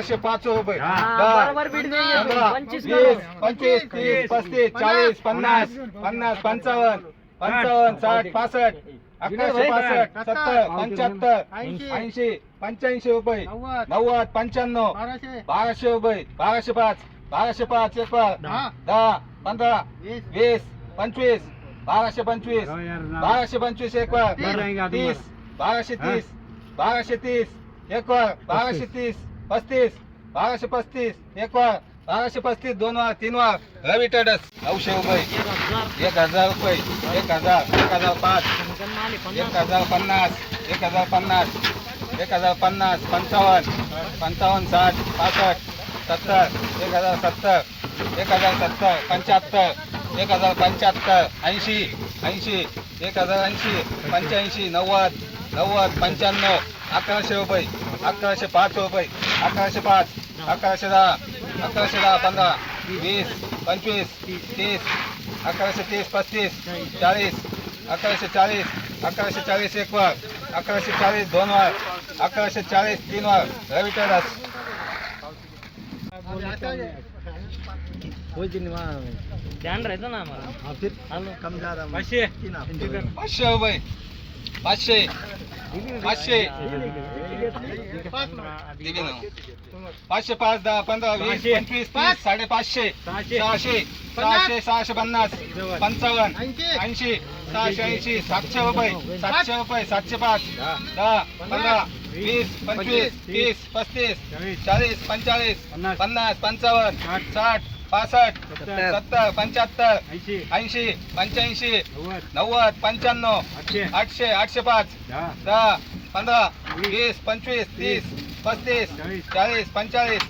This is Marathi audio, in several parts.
अकराशे पाच रुपये हा, बरोबर बीट. पंधरा पंचवीस वीस करू. पंचवीस तीस पस्तीस चाळीस पन्नास पन्नास पंचावन्न पंचावन्न साठ पासष्ट अकराशे पासष्ट सत्तर पंच्याहत्तर ऐंशी पंच्याऐंशी रुपये नव्वद पंच्याण्णव बाराशे रुपये बाराशे पाच बाराशे पाच एक दहा. पंधरा वीस पंचवीस बाराशे पंचवीस बाराशे पंचवीस एक तीस बाराशे तीस बाराशे तीस एक बाराशे तीस पस्तीस बाराशे पस्तीस एक बाराशे पस्तीस दोन वार तीन वार रवी टडस नऊशे रुपये. एक हजार रुपये. एक हजार एक हजार पाच. एक हजार पन्नास एक हजार पन्नास एक हजार पन्नास पंचावन्न पंचावन्न साठ पासष्ट सत्तर एक हजार सत्तर एक हजार सत्तर पंच्याहत्तर एक हजार पंच्याहत्तर ऐंशी ऐंशी एक हजार ऐंशी पंच्याऐंशी नव्वद नव्वद पंच्याण्णव अकराशे रुपये अकराशे पाच रुपये. अकराशे पाच अकराशे दहा अकराशे दहा पंधरा वीस पंचवीस तीस अकराशे तीस पस्तीस चाळीस अकराशे चाळीस अकराशे चाळीस एक वार अकराशे चाळीस दोन वार अकराशे चाळीस तीन वार. रवी टेलर्स ध्यान राहायचं ना आम्हाला पाचशे पाचशे रुपये पाचशे. पाचशे. दिली ना. पाचशे पाच दहा पंधरा वीस पंचवीस तीस साडेपाचशे. सहाशे. सहाशे. सहाशे पन्नास. पंचावन्न. ऐंशी. सहाशे ऐंशी. सातशे रुपये. सातशे रुपये. सातशे पाच. दहा. पंधरा वीस पंचवीस तीस पस्तीस चाळीस. पंचेचाळीस पन्नास. पंचावन्न साठ पासष्ट सत्तर. पंच्याहत्तर ऐंशी. पंच्याऐंशी नव्वद. पंच्याण्णव आठशे. आठशे पाच दहा. पंधरा वीस. पंचवीस तीस पस्तीस चाळीस. पंचेचाळीस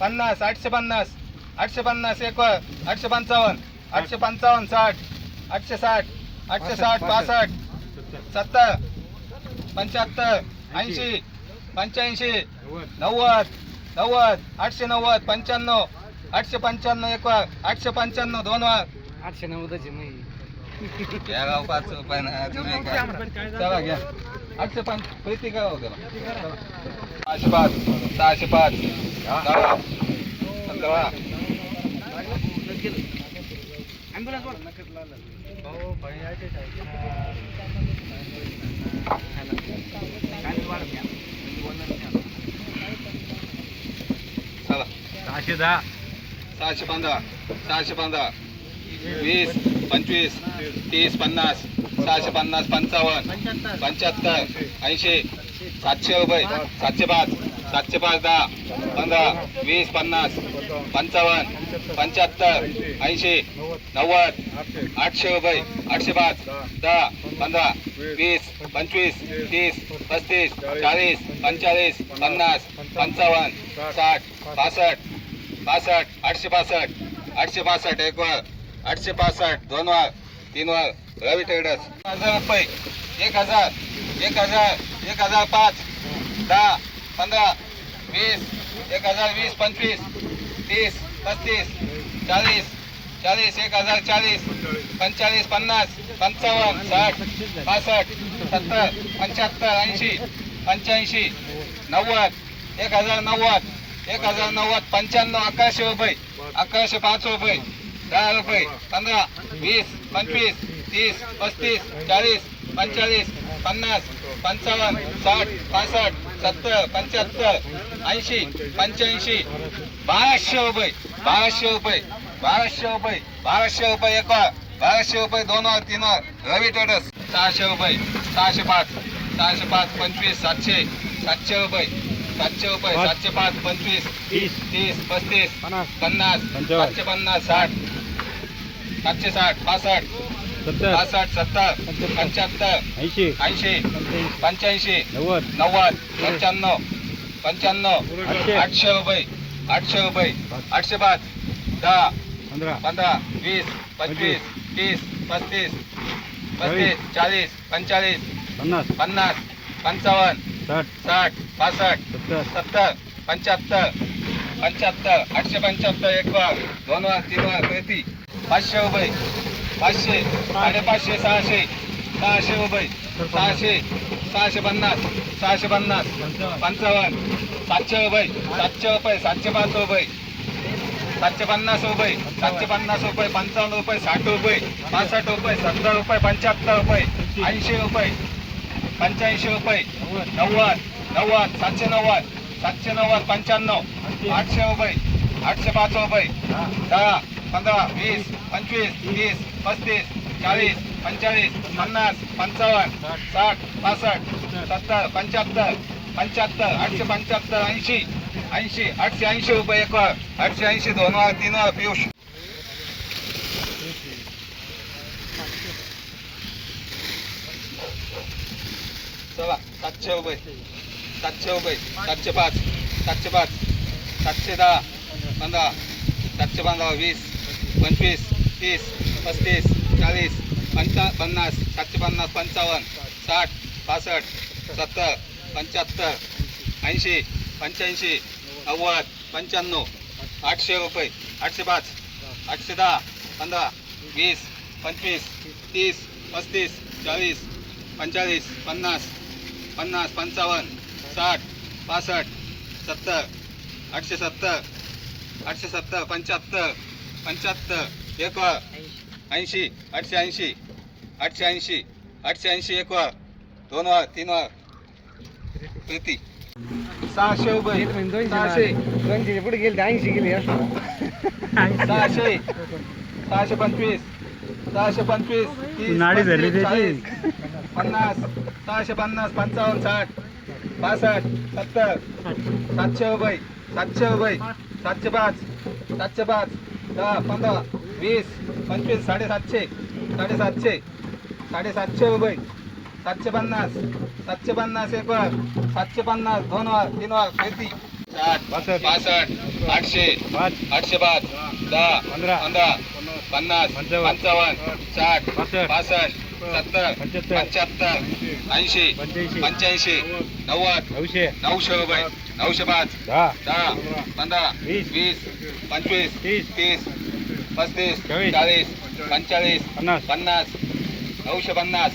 पन्नास. आठशे पन्नास आठशे पन्नास एक आठशे पंचावन्न आठशे पंचावन्न साठ आठशे साठ आठशे साठ पासष्ट सत्तर. पंच्याहत्तर ऐंशी. पंच्याऐंशी नव्वद नव्वद आठशे नव्वद पंच्याण्णव आठशे पंच्याण्णव एक वार आठशे पंच्याण्णव दोन वार आठशे नव्वदची मी या गाव पाच रुपये ना तुम्ही काय चला घ्या. आठशे पाच प्रीती काय होते सहाशे पाच. सहाशे पाच. दहा पंधरा चला. सहाशे दहा. सहाशे पंधरा सहाशे पंधरा वीस पंचवीस तीस पन्नास सहाशे पन्नास पंचावन्न पंच्याहत्तर ऐंशी सातशे रुपये सातशे पाच सातशे पाच दहा पंधरा वीस पन्नास पंचावन्न पंच्याहत्तर ऐंशी नव्वद आठशे रुपये आठशे पाच दहा पंधरा वीस पंचवीस तीस पस्तीस चाळीस पंचेचाळीस पन्नास पंचावन्न साठ पासष्ट पासष्ट आठशे पासष्ट आठशे पासष्ट एक वर आठशे पासष्ट दोन वर तीन वर रवी ट्रेडर्स. हजार रुपये एक हजार एक हजार एक हजार पाच दहा पंधरा वीस एक हजार वीस पंचवीस तीस पस्तीस चाळीस चाळीस एक हजार चाळीस पंचेचाळीस पन्नास पंचावन्न साठ पासष्ट सत्तर पंच्याहत्तर ऐंशी पंच्याऐंशी नव्वद एक हजार नव्वद एक हजार नव्वद पंच्याण्णव अकराशे रुपये. अकराशे पाच रुपये दहा रुपये पंधरा वीस पंचवीस तीस पस्तीस चाळीस पंचेचाळीस पन्नास पंचावन्न साठ पासष्ट सत्तर पंच्याहत्तर ऐंशी पंच्याऐंशी. बाराशे रुपये बाराशे रुपये बाराशे रुपये बाराशे रुपये एक वार बाराशे रुपये दोन वार तीन वार. रवी टेटस सहाशे रुपये सहाशे पाच सहाशे पाच पंचवीस सातशे सातशे रुपये. सातशे रुपये सातशे पाच पंचवीस तीस. तीस पस्तीस पन्नास. सातशे पन्नास साठ सातशे साठ पासष्ट सत्तर. पासष्ट सत्तर पंच्याहत्तर. ऐंशी. ऐंशी पंच्याऐंशी नव्वद. नव्वद पंच्याण्णव पंच्याण्णव आठशे. रुपये आठशे रुपये आठशे पाच दहा पंधरा. पंधरा वीस पंचवीस तीस पस्तीस पस्तीस चाळीस पंचेचाळीस पन्नास. पन्नास पंचावन्न साठ. साठ पासष्ट सत्तर. सत्तर पंच्याहत्तर पंच्याहत्तर आठशे पंच्याहत्तर एक दोन वार तीन प्रति पाचशे रुपये पाचशे साडेपाचशे सहाशे सहाशे रुपये सहाशे सहाशे पन्नास सहाशे पन्नास पंचावन्न. सातशे रुपये सातशे रुपये सातशे पाच रुपये सातशे पन्नास रुपये सातशे पन्नास रुपये पंचावन्न रुपये साठ रुपये पासष्ट रुपये सत्तर रुपये पंच्याहत्तर रुपये ऐंशी रुपये पंच्याऐंशी रुपये नव्वद नव्वद सातशे नव्वद सातशे नव्वद पंच्याण्णव आठशे रुपये आठशे पाच रुपये दहा पंधरा वीस पंचवीस तीस पस्तीस चाळीस पंचाळीस पन्नास पंचावन्न साठ पासष्ट सत्तर पंच्याहत्तर पंच्याहत्तर आठशे पंच्याहत्तर ऐंशी ऐंशी आठशे ऐंशी रुपये एक वर आठशे ऐंशी दोन वर तीन वर पियुष. चला सातशे रुपये सातशे रुपये सातशे पाच. सातशे पाच. सातशे दहा. पंधरा. सातशे पंधरा वीस. पंचवीस. तीस. पस्तीस. चाळीस. पंचा पन्नास. सातशे पन्नास पंचावन्न. साठ. पासष्ट सत्तर. पंच्याहत्तर. ऐंशी. पंच्याऐंशी. नव्वद. पंच्याण्णव. आठशे रुपये. आठशे पाच. आठशे दहा. पंधरा. वीस. पंचवीस. तीस. पस्तीस. चाळीस. पंचेचाळीस. पन्नास. पन्नास पंचावन्न साठ पासष्ट सत्तर आठशे सत्तर आठशे सत्तर पंच्याहत्तर पंच्याहत्तर एक ऐंशी आठशे ऐंशी आठशे ऐंशी आठशे ऐंशी एक वर दोन वर तीन वर किती सहाशे. रुपये सहाशे दोनशे पुढे गेले ऐंशी गेले. सहाशे. सहाशे पंचवीस. सहाशे पंचवीस तीस, नाडी धरली पस्तीस, त्याची. चाळीस, पन्नास सहाशे पन्नास पंचावन्न साठ पासष्ट सत्तर सातशे रुपये सातशे रुपये सातशे पाच सातशे पाच दहा पंधरा वीस पंचवीस साडेसातशे साडेसातशे साडेसातशे रुपये सातशे पन्नास सातशे पन्नास एक वर सातशे पन्नास दोन वर तीन वर किती साठ. पासष्ट आठशे पाच आठशे पाच दहा पंधरा. पन्नास पंचावन्न. साठ पासष्ट. सत्तर पंच्याहत्तर. ऐंशी पंच्याऐंशी. नव्वद नऊशे नऊशे रुपये नऊशे पाच दहा दहा पंधरा वीस. वीस पंचवीस तीस. तीस पस्तीस चाळीस. चाळीस पंचेचाळीस पन्नास नऊशे पन्नास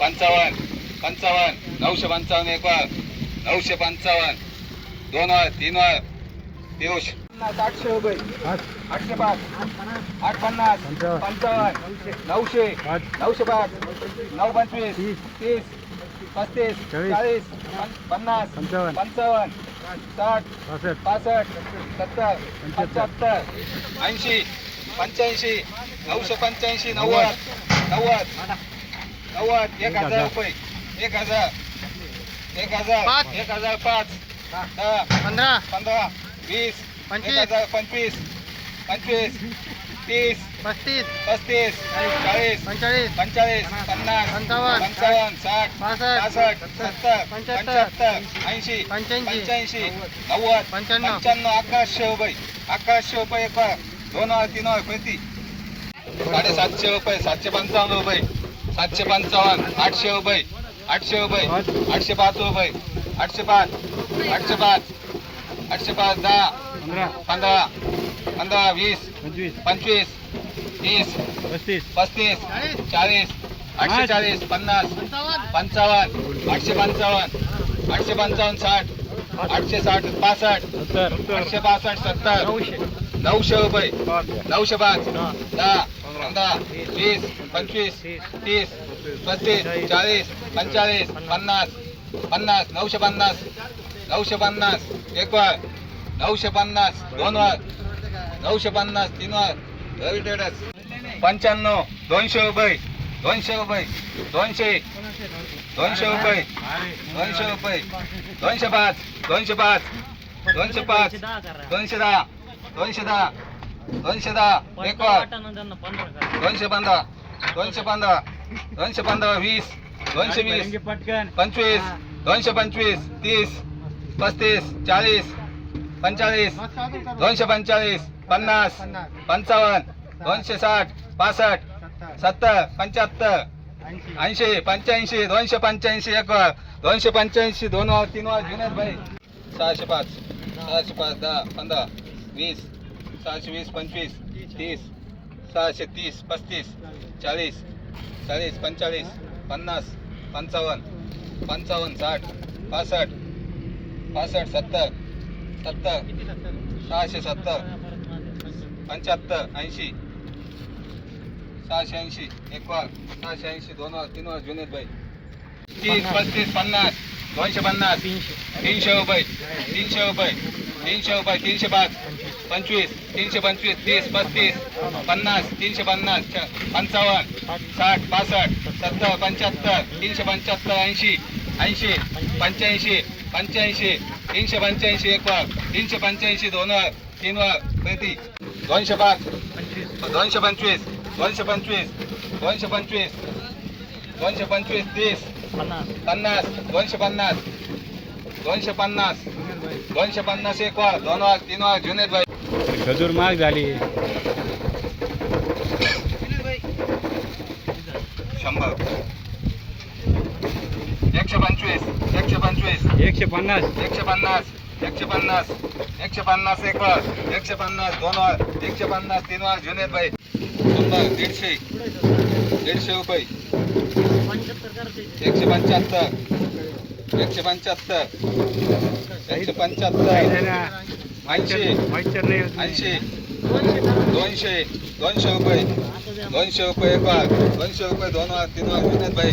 पंचावन्न पंचावन्न नऊशे पंचावन्न एक वर नऊशे पंचावन्न दोन वर तीन वर पियुष आठशे रुपये आठशे पाच आठ पन्नास पंचावन्न. पंचावन्न नऊशे नऊशे पाच नऊ पंचवीस तीस. तीस पस्तीस चाळीस. पन्नास पंचावन्न. साठ पासष्ट सत्तर पंच्याहत्तर ऐंशी पंच्याऐंशी नऊशे पंच्याऐंशी नव्वद नव्वद नव्वद एक हजार रुपये एक हजार एक हजार. एक हजार पाच दहा पंधरा पंधरा वीस पंचवीस. हजार पंचवीस. पंचवीस. तीस. पस्तीस. पस्तीस. चाळीस. पंचेचाळीस. पंचेचाळीस. पन्नास. पंचावन्न. पंचावन्न. साठ. पासष्ट. सत्तर. पंच्याहत्तर. ऐंशी. पंच्याऐंशी. पंच्याऐंशी. नव्वद. पंच्याण्णव. पंच्याण्णव. अकराशे रुपये. अकराशे रुपये एक दोन वर तीन वर किती साडेसातशे रुपये. सातशे पंचावन्न रुपये. सातशे पंचावन्न. आठशे रुपये. आठशे रुपये. आठशे पाच रुपये. आठशे पाच. आठशे पाच. आठशे पाच. दहा. पंधरा. पंधरा. वीस. पंचवीस. पंचवीस. तीस. पस्तीस. पस्तीस. चाळीस. आठशे चाळीस. पन्नास. पंचावन्न. आठशे पंचावन्न. आठशे पंचावन्न साठ. आठशे साठ पासष्ट. आठशे पासष्ट सत्तर. नऊशे. नऊशे रुपये. पाच. नऊशे पाच. दहा. पंधरा. वीस. पंचवीस. तीस. पस्तीस. चाळीस. पंचेचाळीस पन्नास. पन्नास. नऊशे पन्नास. नऊशे पन्नास. एक नऊशे पन्नास दोन वर नऊशे पन्नास तीन वर रवी टेडस पंच्याण्णव दोनशे रुपये. दोनशे रुपये. दोनशे. दोनशे रुपये. दोनशे रुपये. दोनशे पाच. दोनशे पाच. दोनशे पाच. दोनशे दहा. दोनशे दहा. दोनशे दहा. एक दोनशे पंधरा. दोनशे पंधरा. दोनशे पंधरा वीस. दोनशे वीस. पंचवीस. दोनशे पंचवीस. तीस. पस्तीस. चाळीस. पंचेचाळीस दोनशे पंचेचाळीस पन्नास पंचावन्न दोनशे साठ पासष्ट सत्तर पंच्याहत्तर ऐंशी पंच्याऐंशी दोनशे पंच्याऐंशी एक वर दोनशे पंच्याऐंशी दोन वर तीन वर जुनेद भाई सहाशे पाच सहाशे पाच दहा पंधरा वीस सहाशे वीस पंचवीस तीस सहाशे तीस पस्तीस चाळीस चाळीस पंचेचाळीस पन्नास पंचावन्न पंचावन्न साठ पासष्ट पासष्ट सत्तर सत्तर. सहाशे सत्तर. पंच्याहत्तर ऐंशी. सहाशे ऐंशी. एक वार सहाशे ऐंशी. दोन वार तीन वार जुनेद भाई. तीस पस्तीस पन्नास. दोनशे पन्नास. तीनशे रुपये. तीनशे रुपये. तीनशे रुपये. तीनशे पाच. पंचवीस. तीनशे पंचवीस. तीस पस्तीस. पन्नास. तीनशे पन्नास. पंचावन्न. साठ पासष्ट. सत्तर पंच्याहत्तर. तीनशे पंच्याहत्तर ऐंशी. ऐंशी पंच्याऐंशी पंच्याऐंशी तीनशे पंच्याऐंशी एक वार तीनशे पंच्याऐंशी दोन वार तीन वार प्रति दोनशे पाच दोनशे पंचवीस दोनशे पंचवीस दोनशे पंचवीस दोनशे पंचवीस तीस पन्नास दोनशे पन्नास दोनशे पन्नास दोनशे पन्नास एक वार दोन वार तीन वार जुनेद भाई. खजूर महाग झाली. शंभर. एकशे पंचवीस एकशे पंचवीस एकशे पन्नास. एकशे पन्नास एकशे पन्नास एकशे पन्नास एक वार एकशे पन्नास दोन वार एकशे पन्नास तीन वार जुनेद भाई. शंभर दीडशे दीडशे रुपये. एकशे पंच्याहत्तर एकशे पंच्याहत्तर एकशे पंच्याहत्तर ऐंशी ऐंशी दोनशे दोनशे रुपये दोनशे रुपये एक वार दोनशे रुपये दोन वार तीन वार जुनेद भाई.